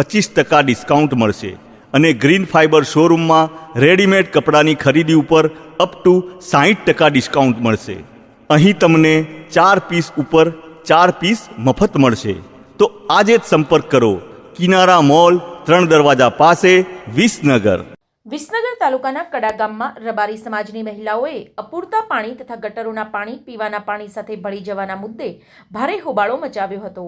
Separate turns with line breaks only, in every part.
પચીસ ટકા ડિસ્કાઉન્ટ મળશે અને ગ્રીન ફાઇબર શોરૂમમાં રેડીમેડ કપડાની ખરીદી ઉપર અપ ટુ સાહીઠ ટકા ડિસ્કાઉન્ટ મળશે. અહીં તમને ચાર પીસ ઉપર ચાર પીસ મફત મળશે. તો આજે જ સંપર્ક કરો. કિનારા મોલ, ત્રણ દરવાજા પાસે, વિસનગર.
વિસનગર તાલુકાના કડા ગામમાં રબારી સમાજની મહિલાઓએ અપૂરતા પાણી તથા ગટરોના પાણી પીવાના પાણી સાથે ભળી જવાના મુદ્દે ભારે હોબાળો મચાવ્યો હતો.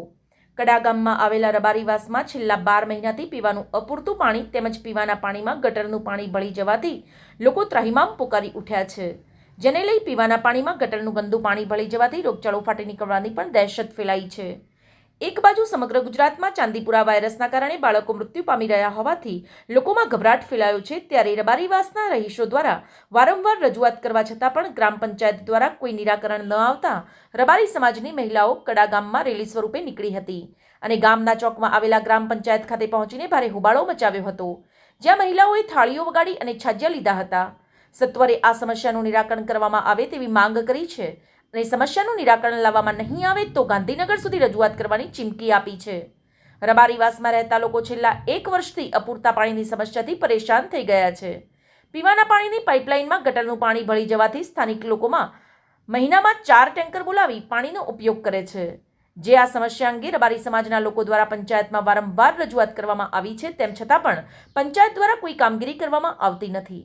કડા ગામમાં આવેલા રબારીવાસમાં છેલ્લા બાર મહિનાથી પીવાનું અપૂરતું પાણી તેમજ પીવાના પાણીમાં ગટરનું પાણી ભળી જવાથી લોકો ત્રાહિમામ પોકારી ઉઠ્યા છે. જેને લઈ પીવાના પાણીમાં ગટરનું ગંદુ પાણી ભળી જવાથી રોગચાળો ફાટી નીકળવાની પણ દહેશત ફેલાઈ છે. એક બાજુ સમગ્ર ગુજરાતમાં ચાંદીપુરા વાયરસના કારણે બાળકો મૃત્યુ પામી રહ્યા હોવાથી લોકોમાં ગભરાટ ફેલાયો છે ત્યારે રબારીવાસના રહીશો દ્વારા વારંવાર રજૂઆત કરવા છતાં પણ ગ્રામ પંચાયત દ્વારા કોઈ નિરાકરણ ન આવતા રબારી સમાજની મહિલાઓ કડા ગામમાં રેલી સ્વરૂપે નીકળી હતી અને ગામના ચોકમાં આવેલા ગ્રામ પંચાયત ખાતે પહોંચીને ભારે હોબાળો મચાવ્યો હતો. જ્યાં મહિલાઓએ થાળીઓ વગાડી અને છાજ્યા લીધા હતા. સત્વરે આ સમસ્યાનું નિરાકરણ કરવામાં આવે તેવી માંગ કરી છે અને સમસ્યાનું નિરાકરણ લાવવામાં નહીં આવે તો ગાંધીનગર સુધી રજૂઆત કરવાની ચીમકી આપી છે. રબારીવાસમાં રહેતા લોકો છેલ્લા એક વર્ષથી અપૂરતા પાણીની સમસ્યાથી પરેશાન થઈ ગયા છે. પીવાના પાણીની પાઇપલાઇનમાં ગટરનું પાણી ભળી જવાથી સ્થાનિક લોકોમાં મહિનામાં ચાર ટેન્કર બોલાવી પાણીનો ઉપયોગ કરે છે. જે આ સમસ્યા અંગે રબારી સમાજના લોકો દ્વારા પંચાયતમાં વારંવાર રજૂઆત કરવામાં આવી છે, તેમ છતાં પણ પંચાયત દ્વારા કોઈ કામગીરી કરવામાં આવતી નથી.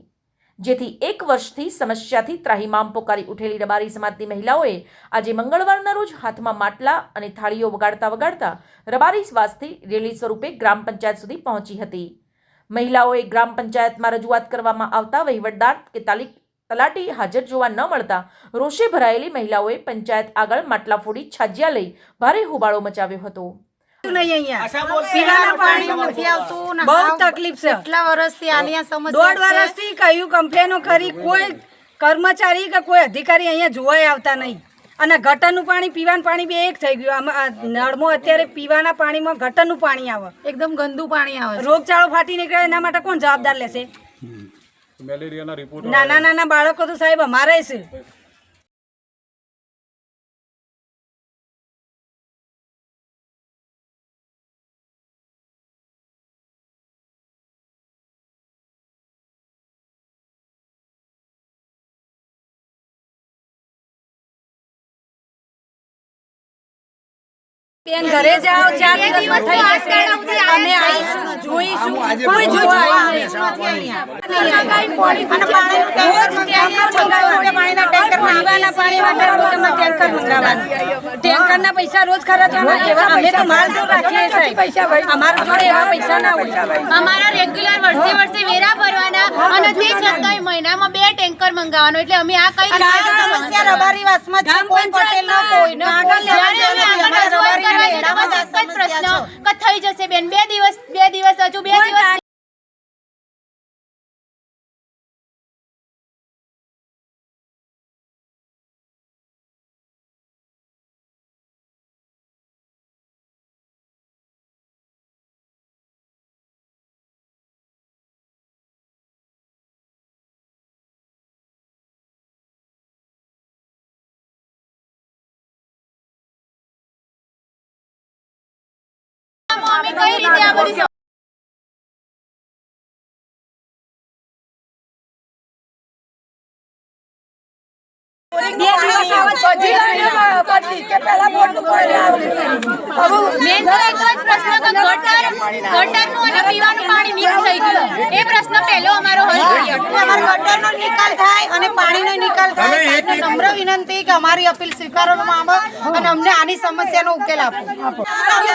જેથી એક વર્ષથી સમસ્યાથી ત્રાહીમામ પોકારી ઉઠેલી રબારી સમાજની મહિલાઓએ આજે મંગળવારના રોજ હાથમાં માટલા અને થાળીઓ વગાડતા વગાડતા રબારી શ્વાસથી રેલી સ્વરૂપે ગ્રામ પંચાયત સુધી પહોંચી હતી. મહિલાઓએ ગ્રામ પંચાયતમાં રજૂઆત કરવામાં આવતા વહીવટદાર કે તાલીક, તલાટી હાજર જોવા ન મળતા રોષે ભરાયેલી મહિલાઓએ પંચાયત આગળ માટલા ફોડી છાજ્યા લઈ ભારે હોબાળો મચાવ્યો હતો.
બહુ તકલીફ છે.
કેટલા વર્ષથી આની સમસ્યા
દોઢ વર્ષથી કયું કમ્પ્લેનો કરી કોઈ કર્મચારી કે કોઈ અધિકારી અહીંયા જોવાય આવતા નહીં. અને ગટરનું પાણી પીવાનું પાણી બે એક થઈ ગયું. આમાં આ નળમાં અત્યારે પીવાના પાણીમાં ગટરનું પાણી આવે.
એકદમ ગંદુ પાણી આવે
રોગચાળો ફાટી નીકળે એના માટે કોણ જવાબદાર લેશે?
મેલેરિયાના રિપોર્ટ
નાના નાના બાળકો તો સાહેબ અમારે છે. બેન ઘરે જાઓ ચાર દિવસ થઈ જશે. અમે આવીશું જોઈશું. કોઈ જોવા આવ્યું નહીં. અને પાણીનું ટેન્કર પીવાના પાણી માટે રોજ અમે ટેન્કર મંગાવવાનું ટેન્કરના પૈસા રોજ ખર્ચવાના એવા અમે તો માલ જો રાખીએ સાહેબ. અમારા જોડે એવા પૈસા ના હોય.
અમારા રેગ્યુલર વર્ષે વર્ષે વેરા ભરવાના અને તે છતાંય મહિનામાં બે ટેન્કર મંગાવવાનો. એટલે અમે આ કઈ
સમસ્યા રબારી વાસમાં છે કોઈ પટેલ નો કોઈ. નો
પ્રશ્ન થઈ જશે બેન. બે દિવસ બે દિવસ હજુ બે દિવસ કઈ રીતે આ બધી પ્રશ્ન તો ગટર ગટરનું અને પીવાનું પાણી મિક્સ થઈ ગયું. એ પ્રશ્ન પહેલો અમારો
ગટરનો નિકાલ થાય અને પાણીનો નિકાલ થાય. સાહેબને નમ્ર વિનંતી કે અમારી અપીલ સ્વીકારવામાં આવે અને અમને આની સમસ્યાનો ઉકેલ આપો.
દો
અમે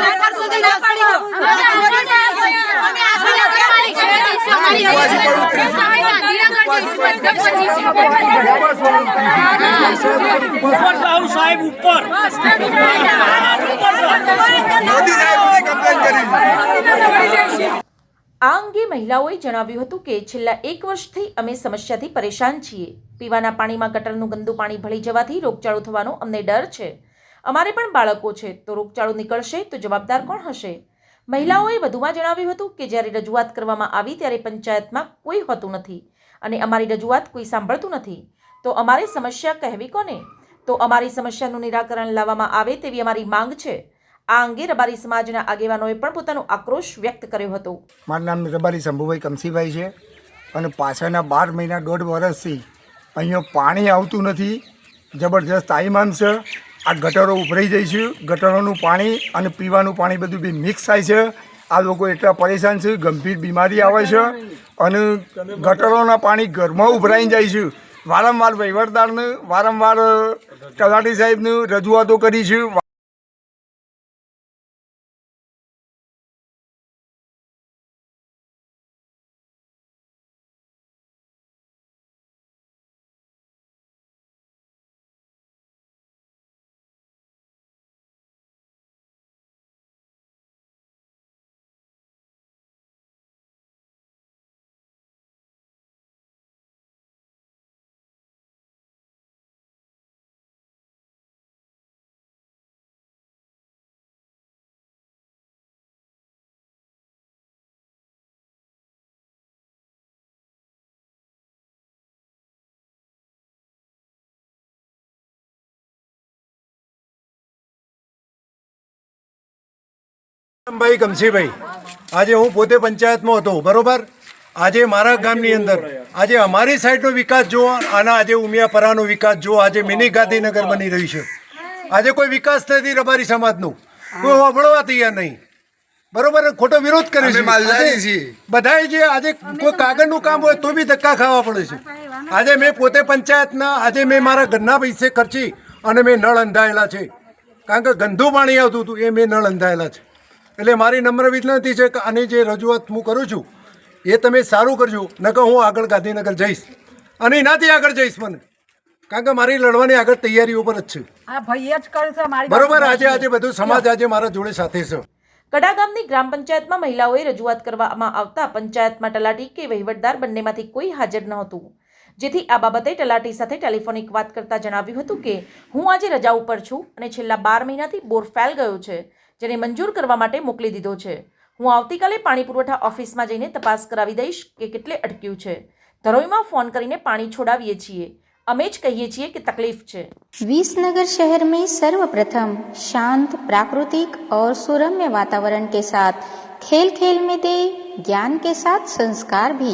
આ
અંગે મહિલાઓએ જણાવ્યું હતું કે છેલ્લા એક વર્ષથી અમે સમસ્યાથી પરેશાન છીએ. પીવાના પાણીમાં ગટરનું ગંદુ પાણી ભળી જવાથી રોગચાળો થવાનો અમને ડર છે. અમારે પણ બાળકો છે, તો રોગચાળો નીકળશે તો જવાબદાર કોણ હશે? મહિલાઓએ વધુમાં જણાવ્યું હતું કે જ્યારે રજૂઆત કરવામાં આવી ત્યારે પંચાયતમાં કોઈ હોતું નથી અને અમારી રજૂઆત કોઈ સાંભળતું નથી. તો અમારે સમસ્યા કહેવી કોને? તો અમારી સમસ્યાનું નિરાકરણ લાવવામાં આવે તેવી અમારી માંગ છે. આ અંગે રબારી સમાજના આગેવાનોએ પણ પોતાનો આક્રોશ વ્યક્ત કર્યો હતો.
મારું નામ રબારી શંભુભાઈ કમસીભાઈ છે અને પાછળના બાર મહિના દોઢ વર્ષથી અહીંયા પાણી આવતું નથી. જબરજસ્ત તાઈમાન છે. આ ગટરો ઉભરાઈ જાય છે. ગટરોનું પાણી અને પીવાનું પાણી બધું બી મિક્સ થાય છે. આ લોકો એટલા પરેશાન છે, ગંભીર બીમારી આવે છે અને ગટરોના પાણી ઘરમાં ઉભરાઈ જાય છે. વારંવાર વહીવટદારને વારંવાર તલાટી સાહેબને રજૂઆતો કરી છે.
ભાઈ ગમશીભાઈ આજે હું પોતે પંચાયતમાં હતો બરોબર? આજે મારા ગામની અંદર આજે અમારી સાઈડનો વિકાસ જુઓ આના આજે ઉમિયાપરાનો વિકાસ જુઓ આજે મિની ગાંધીનગર બની રહ્યું છે. આજે કોઈ વિકાસ નથી રબારી સમાજનો. કોઈ વફળવા તૈયાર નહીં. બરોબર? ખોટો વિરોધ કરે છે. બધાએ જે આજે કોઈ કાગળનું કામ હોય તો બી ધક્કા ખાવા પડે છે. આજે મેં પોતે પંચાયતના આજે મેં મારા ઘરના પૈસે ખર્ચી અને મેં નળ અંધાયેલા છે. કારણ કે ગંદુ પાણી આવતું હતું એ મેં નળ અંધાયેલા છે. એટલે મારી નમ્ર વિનંતી છે કે આની જે રજૂઆત હું કરું છું એ તમે સારું કરજો નકર હું આગળ ગાંધીનગર જઈશ. અને એનાથી આગળ જઈશ મને. કારણ કે મારી લડવાની આગળ તૈયારીઓ ઉપર જ છે. બરોબર આજે આજે બધું સમાજ આજે મારા જોડે સાથે છે.
કડા ગામની ગ્રામ પંચાયતમાં મહિલાઓએ રજૂઆત કરવામાં આવતા પંચાયતમાં તલાટી કે વહીવટદાર બંનેમાંથી કોઈ હાજર નહોતું. જેથી આ બાબતે તલાટી સાથે ટેલિફોનિક વાત કરતા જણાવ્યું હતું કે હું આજે રજા ઉપર છું અને છેલ્લા બાર મહિનાથી બોર ફેલ ગયો છે. જેને મંજૂર કરવા માટે મોકલી દીધો છે હું આવતીકાલે પાણી પુરવઠા ઓફિસમાં જઈને તપાસ કરાવી દઈશ કે કેટલે અટક્યું છે ધરોઈમાં ફોન કરીને પાણી છોડાવીએ છીએ અમે જ કહીએ છીએ કે तकलीफ છે
विसनगर शहर में सर्वप्रथम शांत प्राकृतिक और सुरम्य वातावरण के साथ खेल खेल में दे ज्ञान के साथ संस्कार भी